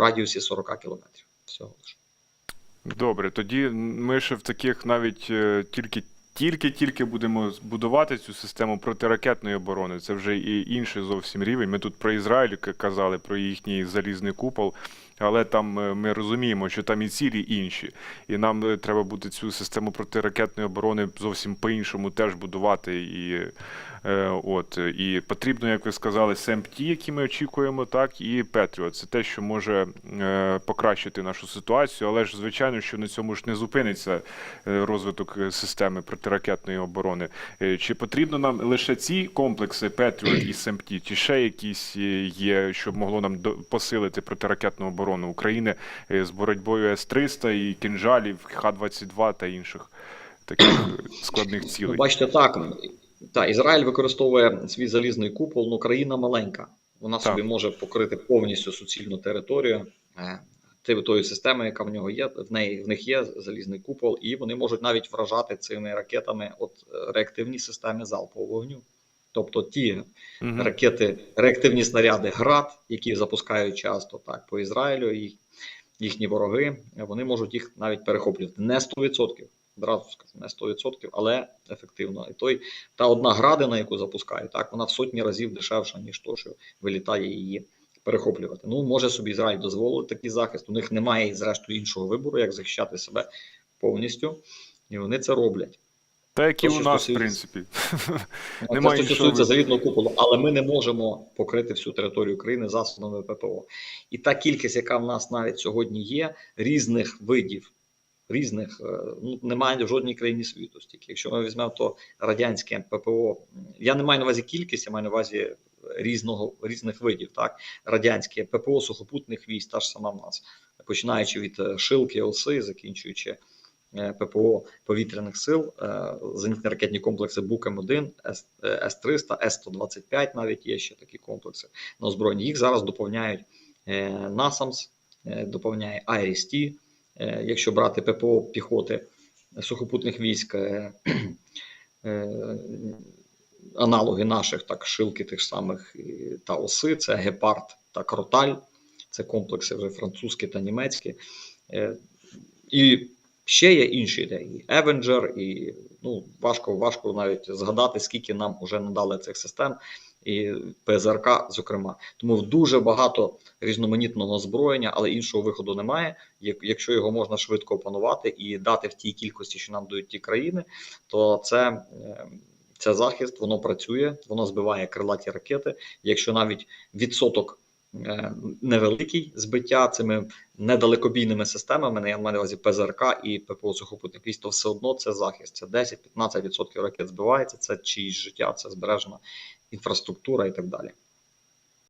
радіусі 40 кілометрів. Всього лише. Добре, тоді ми ще в таких навіть е, тільки. Тільки-тільки будемо будувати цю систему протиракетної оборони. Це вже і інший зовсім рівень. Ми тут про Ізраїль казали, про їхній залізний купол, але там е, ми розуміємо, що там і цілі інші. І нам е, треба буде цю систему протиракетної оборони зовсім по-іншому теж будувати. І, е, от, і потрібно, як ви сказали, СМТ, які ми очікуємо, так, і Петріот. Це те, що може покращити нашу ситуацію, але ж звичайно, що на цьому ж не зупиниться розвиток системи протиракетної оборони. Чи потрібно нам лише ці комплекси Петріот і СМТ, чи ще якісь є, щоб могло нам посилити протиракетну оборону України е, з боротьбою С-300 і кінжалів, Х-22 та інших таких е, складних Ну, цілей? бачите, так. Та, Ізраїль використовує свій залізний купол, ну країна маленька. Вона Так. собі може покрити повністю суцільну територію е, тої системи, яка в нього є. В неї в них є залізний купол, і вони можуть навіть вражати цими ракетами от реактивні системи залпового вогню. Тобто ті Мгм. ракети, реактивні снаряди ГРАД, які запускають часто так по Ізраїлю, і їхні вороги, вони можуть їх навіть перехоплювати. Не 100%, одразу скажу, не 100%, але ефективно. І той та одна градина, яку запускають, так вона в сотні разів дешевша, ніж то, що вилітає її перехоплювати. Ну, може собі Ізраїль дозволити такий захист. У них немає зрештою іншого вибору, як захищати себе повністю, і вони це роблять. Та як і у нас, в принципі. Немає Це стосується вибору. куполу, але ми не можемо покрити всю територію країни засобами ППО. І та кількість, яка в нас навіть сьогодні є, різних видів, різних е, ну немає в жодній країні світу. Стільки, якщо ми візьмемо то радянське ППО, я не маю на увазі кількість, я маю на увазі різного різних видів. Так, радянське ППО сухопутних військ, та ж сама в нас, починаючи від е, шилки, оси, закінчуючи ППО повітряних сил, е, зенітні ракетні комплекси Бук-М1, С- е, С-300, С-125 навіть є ще такі комплекси на озброєнні. Їх зараз доповняють е, е, доповняє IRIS-T, е, якщо брати ППО піхоти сухопутних військ, е, е, аналоги наших, так, шилки тих самих та оси, це Гепард та Кроталь, це комплекси вже французькі та німецькі. Е, І ще є інші ідеї: Avenger, і ну, важко, важко навіть згадати, скільки нам вже надали цих систем, і ПЗРК, зокрема. Тому дуже багато різноманітного озброєння, але іншого виходу немає. Як- Якщо його можна швидко опанувати і дати в тій кількості, що нам дають ті країни, то це. е, Це захист, воно працює, воно збиває крилаті ракети. Якщо навіть відсоток невеликий збиття цими недалекобійними системами, на увазі ПЗРК і ППО сухопутних військ, то все одно це захист. Це 10-15% ракет збивається, це чиїсь життя, це збережена інфраструктура і так далі.